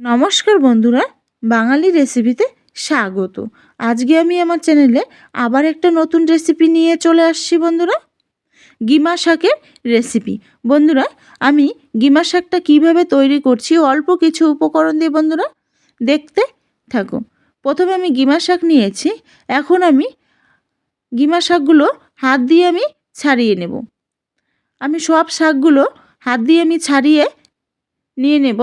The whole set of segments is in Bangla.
নমস্কার বন্ধুরা, বাঙালি রেসিপিতে স্বাগত। আজকে আমি আমার চ্যানেলে আবার একটা নতুন রেসিপি নিয়ে চলে আসছি বন্ধুরা। গিমা শাকের রেসিপি বন্ধুরা, আমি গিমা শাকটা কীভাবে তৈরি করছি অল্প কিছু উপকরণ দিয়ে বন্ধুরা, দেখতে থাকো। প্রথমে আমি গিমা শাক নিয়েছি, এখন আমি গিমা শাকগুলো হাত দিয়ে আমি ছাড়িয়ে নেব। আমি সব শাকগুলো হাত দিয়ে আমি ছাড়িয়ে নিয়ে নেব।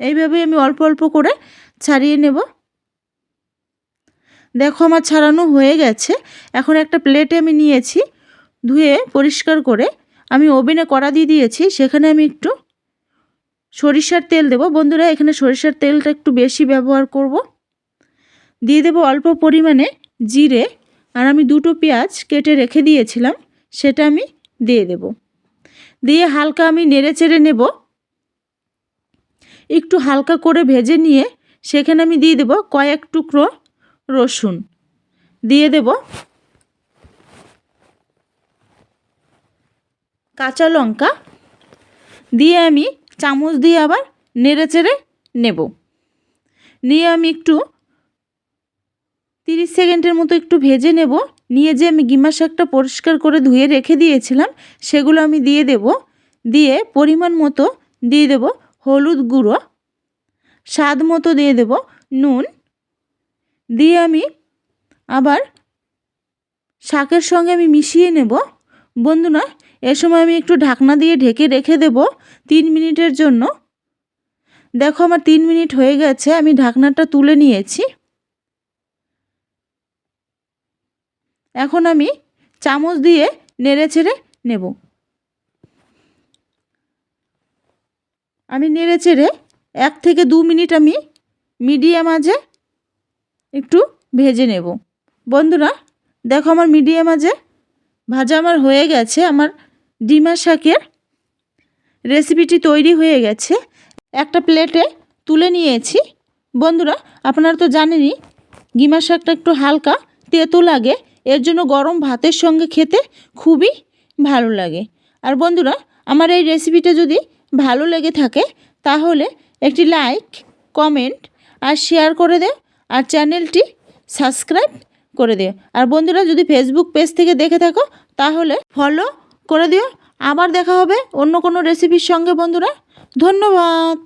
এইভাবে আমি অল্প অল্প করে ছাড়িয়ে নেব। দেখো আমার ছাড়ানো হয়ে গেছে। এখন একটা প্লেটে আমি নিয়েছি, ধুয়ে পরিষ্কার করে। আমি ওভেনে কড়া দিয়ে দিয়েছি, সেখানে আমি একটু সরিষার তেল দেব। বন্ধুরা, এখানে সরিষার তেলটা একটু বেশি ব্যবহার করব। দিয়ে দেব অল্প পরিমাণে জিরে, আর আমি দুটো পেঁয়াজ কেটে রেখে দিয়েছিলাম, সেটা আমি দিয়ে দেব। দিয়ে হালকা আমি নেড়ে চেড়ে নেব। একটু হালকা করে ভেজে নিয়ে সেখানে আমি দিয়ে দেব কয়েক টুকরো রসুন। দিয়ে দেব কাঁচা লঙ্কা। দিয়ে আমি চামচ দিয়ে আবার নেড়ে চেড়ে নেব। নিয়ে আমি একটু তিরিশ সেকেন্ডের মতো একটু ভেজে নেব। নিয়ে যে আমি গিমা শাকটা পরিষ্কার করে ধুয়ে রেখে দিয়েছিলাম, সেগুলো আমি দিয়ে দেব। দিয়ে পরিমাণ মতো দিয়ে দেব হলুদ গুঁড়ো, স্বাদ মতো দিয়ে দেব, নুন। দিয়ে আমি আবার শাকের সঙ্গে আমি মিশিয়ে নেব। বন্ধুরা, এ সময় আমি একটু ঢাকনা দিয়ে ঢেকে রেখে দেব তিন মিনিটের জন্য। দেখো আমার তিন মিনিট হয়ে গেছে, আমি ঢাকনাটা তুলে নিয়েছি। এখন আমি চামচ দিয়ে নেড়ে ছেড়ে নেব। আমি নেড়ে চেড়ে এক থেকে দু মিনিট আমি মিডিয়াম আজে একটু ভেজে নেব। বন্ধুরা, দেখো আমার মিডিয়াম আজে ভাজা আমার হয়ে গেছে, আমার ডিমা শাকের রেসিপিটি তৈরি হয়ে গেছে। একটা প্লেটে তুলে নিয়েছি। বন্ধুরা, আপনারা তো জানেনই গিমা শাকটা একটু হালকা তেতো লাগে, এর জন্য গরম ভাতের সঙ্গে খেতে খুবই ভালো লাগে। আর বন্ধুরা, আমার এই রেসিপিটা যদি ভালো লেগে থাকে, তাহলে একটি লাইক কমেন্ট আর শেয়ার করে দে আর চ্যানেলটি সাবস্ক্রাইব করে দিও আর বন্ধুরা, যদি ফেসবুক পেজ থেকে দেখে থাকো, তাহলে ফলো করে দিও। আবার দেখা হবে অন্য কোনো রেসিপির সঙ্গে, বন্ধুরা। ধন্যবাদ।